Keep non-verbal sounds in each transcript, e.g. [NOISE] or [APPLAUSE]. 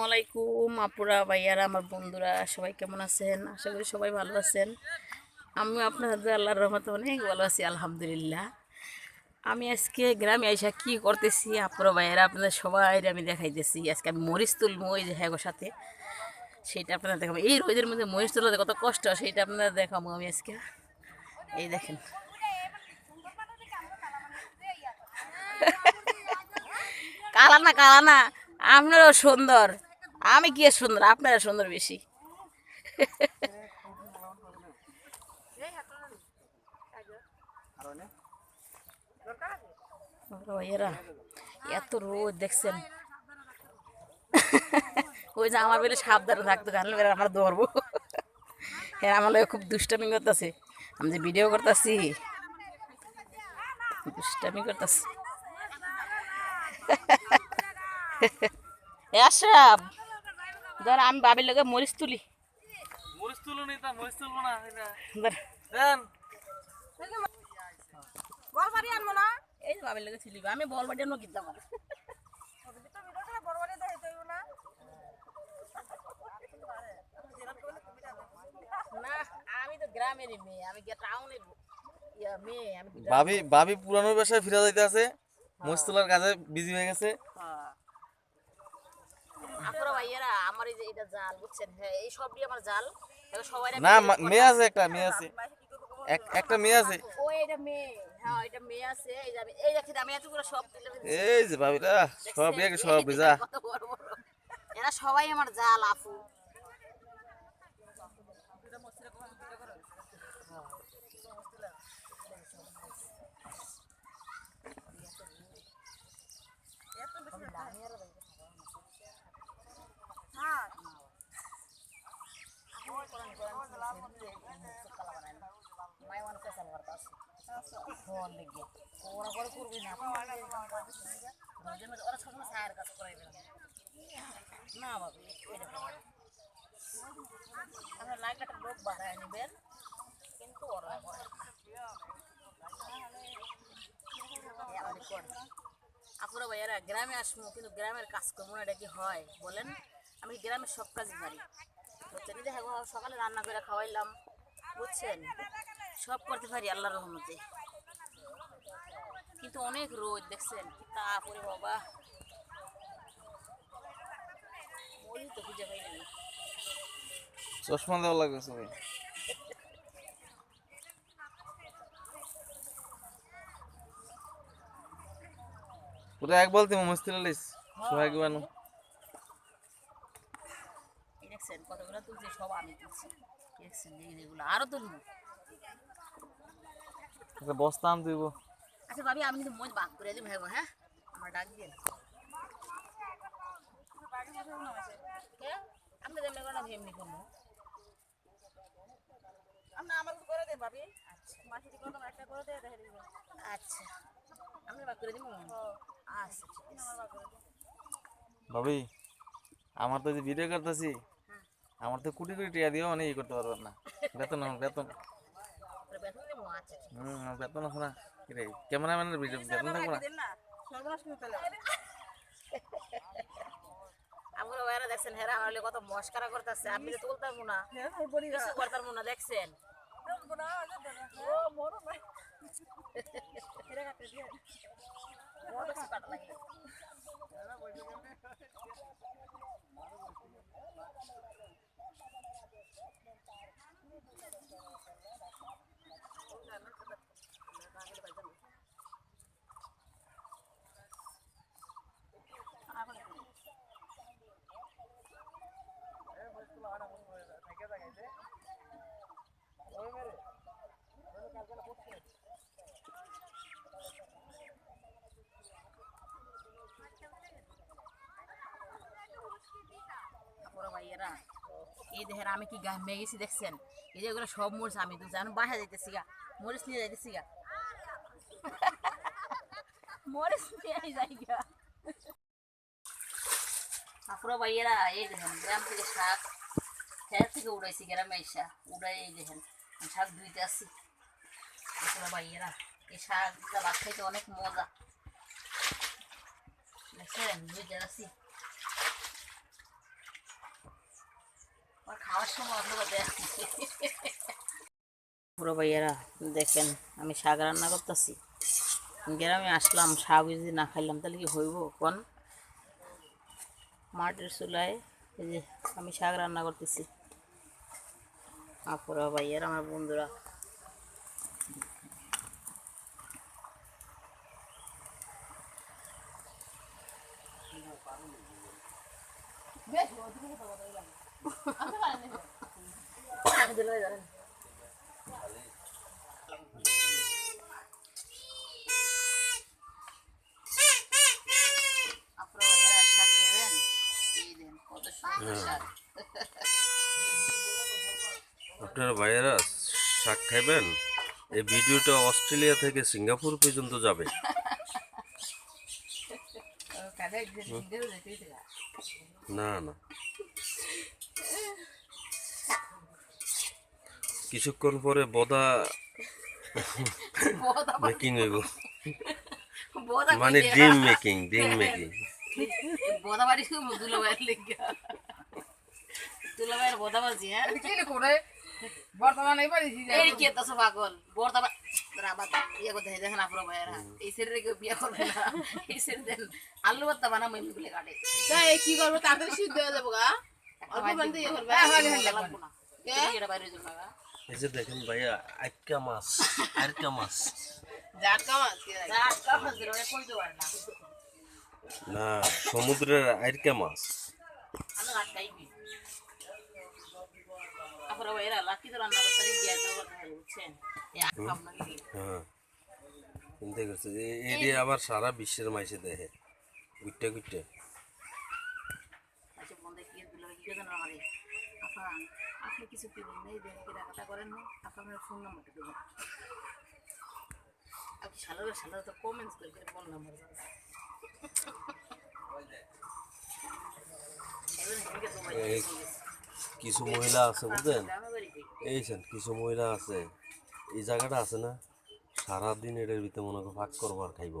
আসসালামাইকুম আপুরা, ভাইয়ারা, আমার বন্ধুরা, সবাই কেমন আছেন? আশা করি সবাই ভালো আছেন। আমি আপনাদের আল্লাহর রহমতে অনেক ভালো আছি, আলহামদুলিল্লাহ। আমি আজকে গ্রামে আইসা কি করতেছি, আপুরা, ভাইয়ারা, আপনাদের সবাই আমি দেখাইতেছি। আজকে আমি মরিচ তুলবো ওই যে হ্যাগোর সাথে, সেটা আপনারা দেখাবো। এই রোদের মধ্যে মরিচ তুলতে কত কষ্ট সেইটা আপনারা দেখাবো আমি আজকে। এই দেখেন। কালা না কালা না, আপনারও সুন্দর। আমি কি সুন্দর? আপনারা সুন্দর বেশি। এত রোদ দেখছেন। ওই যে আমার বেলে সাবধানে থাকতো জানলে বেলা আমরা ধরবো। হ্যাঁ আমার খুব দুষ্টামি করতেছে। আমি যে ভিডিও করতেছি, দুষ্টামি করতেছি। এসব ধর আমি বাবির লোকে মরিচ তুলি। মরিচ তুলো নি তা মরিচ তুলবো না ধর। দেন। বলবাড়ি আনব না? এই যে বাবির লোকে তুলি আমি বল বাড়ি নো কিনতাম তো ভিডিও করে বড়বাড়ি তো হইতে হইব না না আমি তো গ্রামেরই মেয়ে আমি টাউনের ইয়া মেয়ে আমি গ্রাম- ভাবি ভাবি পুরানো পেশায় ফিরে যাইতে আছে মরিচ তোলার কাজে বিজি হয়ে গেছে। ভাইয়েরা আমার এই যে এটা জাল বুঝছেন? হ্যাঁ এই সবই আমার জাল। সবাই না মেয়ে আছে একটা মেয়ে আছে। এক- একটা মেয়ে আছে। ও এটা মেয়ে। হ্যাঁ এটা মেয়ে আছে। এই যে আমি এই দেখেন আমি এতগুলো সব তুলে এই যে ভাবিরা সব এক যা। এরা সবাই আমার জাল আপু। না কাজ বাবু লোক বাড়ায় নেবেন কিন্তু আপনারা ভাইয়ারা গ্রামে আসব কিন্তু গ্রামের কাজ করব না এটা কি হয় বলেন আমি গ্রামের সব কাজই পারি বুঝছেন সকালে রান্না করে খাওয়াইলাম বুঝছেন সব করতে পারি আল্লাহর রহমতে। কিন্তু অনেক রোদ দেখছেন? তারপরে বাবা। ওই তো খুঁজে পাই না চশমা দেওয়া লাগবে ভাই। পুরো এক বলতে তুলে লিস সোহাগ বানু। এই দেখছেন কতগুলো তুলছে সব আমি তুলছি। দেখছেন এই যেগুলো তুলবো। বস্তা আন আচ্ছা ভাবি আমি কিন্তু মজ বাদ করে দিব হ্যাঁ হ্যাঁ? আমার ডাক দিয়ে আপনি যেমনি করেন এমনি করব? আপনি আমার করে দেন ভাবি। মাসি করে একটা করে দিয়ে দেখে দিবেন আচ্ছা। করে দিব? আচ্ছা ভাবি আমার তো যে ভিডিও করতেছি আমার তো কোটি কোটি টাকা দিয়েও অনেক ই করতে পারবেন না। বেতন বেতন। আচ্ছা হুম বেতন আছে না। কি রে ক্যামেরাম্যানের ভিডিও থাকব না? সর্বনাশ করে ফেলে আমরা ওরা দেখছেন হেরা আমার কত মস্কারা করতেছে। আপনি তো তুলতাম না। হ্যাঁ ভাই বলি কিছু করতাম না দেখছেন? কাটে দিয়ে বড় বেশি কাটা লাগে বড় ভাইয়েরা এই দেখেন আমি কি গাছ মেয়ে গেছি দেখছেন? এই যে এগুলো সব মরিচ, আমি তো জানো বাসা যাইতেছি গা। মরিচ নিয়ে যাইতেছি গা। মরিচ নিয়ে যাই গা। এই দেখেন শাক, খেত থেকে উড়াই এই দেখেন শাক এই শাকটা অনেক মজা। পুরো ভাইয়ারা, দেখেন, আমি শাক রান্না করতেছি। গ্রামে আসলাম, শাক যদি না খাইলাম, তাহলে কি হইব কোন? মাটির চুলায়, এই যে আমি শাক রান্না করতেছি। আপুরা ভাইয়ারা, আমার বন্ধুরা আপুরা ভাইয়ারা শাক খাবেন এই দেন কত সুন্দর শাক আপনারা ভাইয়েরা শাক খাইবেন? এই ভিডিওটা অস্ট্রেলিয়া থেকে সিঙ্গাপুর পর্যন্ত যাবে। না না। কিছুক্ষণ পরে বদা মেকিং হইব। মানে ডিম মেকিং ডিম মেকিং বোদা বাড়ি দুলাভাইয়ের হ্যাঁ? কি করে? বর্তমানে এবার এই কে তো পাগল? বোরদা রাবাত ইয়ে করতে দেখেন আপনার ভাইয়েরা। এই সেরে রেখে বিয়ে করবে না। এই সেরে দেন আলু ভর্তা বানাবো এমনি গুলো কাটে। তাই কি করব? তাড়াতাড়ি সিদ্ধ হয়ে যাব গা। অল্প পানিতে ইয়ে করবে। হ্যাঁ হ্যাঁ হ্যাঁ লাগবো না। এটা বাইরে যাব। না এই যে দেখেন ভাইয়া আটকা মাছ আটকা মাছ। কই দেওয়ার না। না সমুদ্রের আটকা মাছ। আপনার ভাইয়েরা লাকি তো রান্না করতে গিয়ে যাব বুঝছেন? হ্যাঁ। চিন্তা করছে যে এই আবার সারা বিশ্বের মাইসে দেখে। গুটে গুটে আচ্ছা কি কি আপনি কিছু কিনেন নেই দেন কি টাকাটা করেন না? আপনার ফোন নাম্বারটা দেবেন। আপনি সালারে সালারে তো কমেন্টস করে করে ফোন নাম্বার এই কিছু [LAUGHS] মহিলা আছে বুঝলেন? এইছেন কিছু মহিলা আছে। এই জায়গাটা আছে না সারাদিন এটার ভিতরে মনে করো ভাগ করবার খাইব।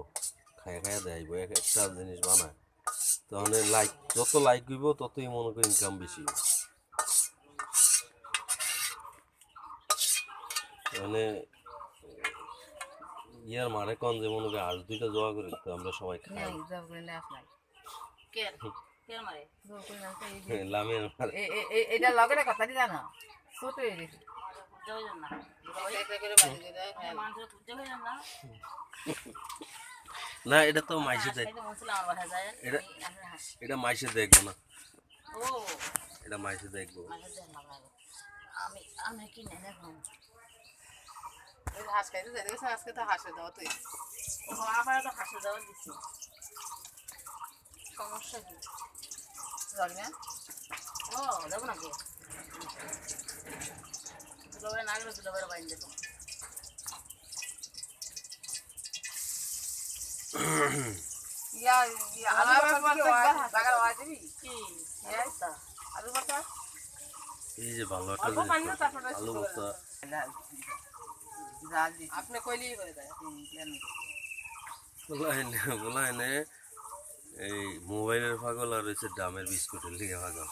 খাইয়া খাইয়া দেখাইব এক একটা জিনিস বানায়। তাহলে লাইক যত লাইক হইব ততই মনে করি ইনকাম বেশি মানে ইয়ার মারে কন যে মনে করি আজ দুইটা জোয়া করে তো আমরা সবাই খাই। [LAUGHS] এটা লগে কথা দি জানো? ছোট হয়ে। গেছে না দিয়ে এটা তো মাইসে আমার যায় এটা- এটা মাইসে দেখব না। ও। এটা মাইসে দেখব আমি আমি কি নেই হাঁস খাইতে যাই দেখেছ? আজকে তো হাঁসে দাও তুই ও আবার তো হাসি দিচ্ছি। সমস্যা কি? না ও যাব নাকি? না গেলে বাইন দেবো ইয়া ইয়া আলু বাগার ওয়া দিবি কি? আলু ভর্তা এই যে ভালো একটা অল্প জিনিস পানি করছে। তারপরে আলু ভর্তা আপনি কইলেই করে দেয়। বলাই নে বলাই নে। এই মোবাইলের পাগল আর হচ্ছে ডামের বিস্কুটের লিগে পাগল।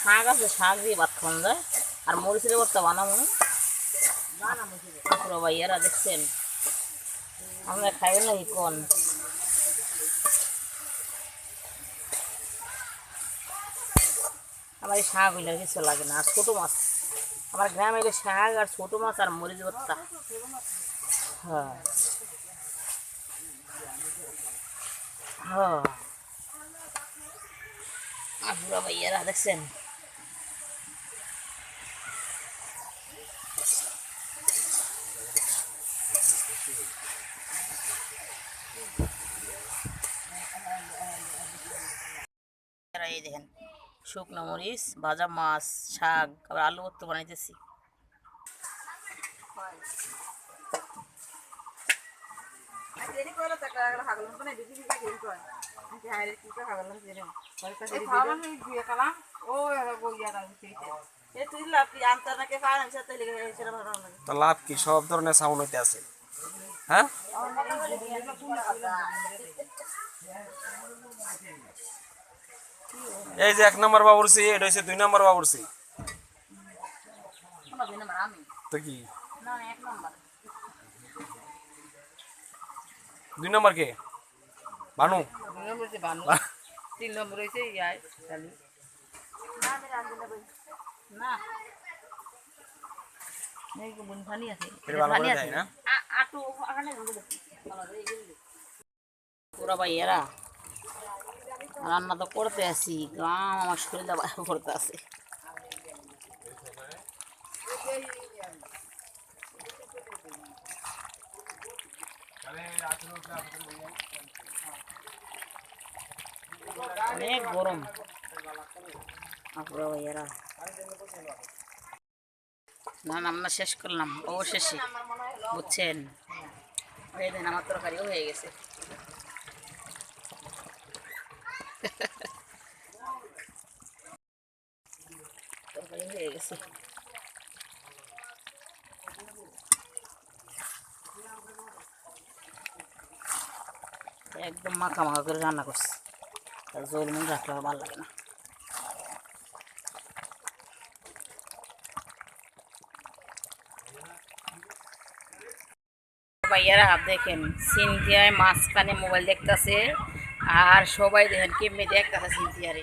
শাক আছে শাক দিয়ে ভাত খাওয়ান যায়। আর মরিচের ভর্তা বানাবো। পুরো ভাইয়ারা দেখছেন? আমরা খাইবেন নাকি কোন? আমার এই শাক হইলে কিছু লাগে না আর ছোটো মাছ। আমার গ্রামে এলে শাক আর ছোটো মাছ আর মরিচ ভর্তা। হ্যাঁ। হ্যাঁ। বুড়া ভাইয়ারা দেখছেন? এই দেখেন। শুকনো মরিচ ভাজা মাছ শাক আবার আলু ভর্তা বানাইতেছি। লাভ কি? সব ধরনের সাউন্ড হইতে আছে। হ্যাঁ? এই যে এক নম্বর বাবুরসি এটা হচ্ছে দুই নম্বর বাবুরসি আমার দুই নম্বর আমি তো কি না না, এক নম্বর দুই নম্বর কে বানু দুই নম্বর হচ্ছে বানু তিন নম্বর হয়েছে ইয়াই শালি না আমি রাঁধুনি বই। না এই যে বোন পানি আছে এটা ভালো করে দেয় না আ- আটু ওখানে ঢুকে দে। ভালো করে এগিয়ে দে। পুরা ভাইয়ারা রান্না তো করতে আসি গাম আমার শরীরটা বাইরে করতে আছে। অনেক গরম। ভাইয়ারা। না না, আমরা শেষ করলাম। অবশেষে। বুঝছেন? এই দেন আমার তরকারিও হয়ে গেছে। গেছে একদম মাখা মাখা করে রান্না করছি। তার জল মুখ রাখলে ভালো লাগে না। ভাইয়ারা, দেখেন, সিনথিয়ায় মাঝখানে মোবাইল দেখতেছে, আর সবাই দেখেন কেমনি দেখতেছে সিনথিয়ারে।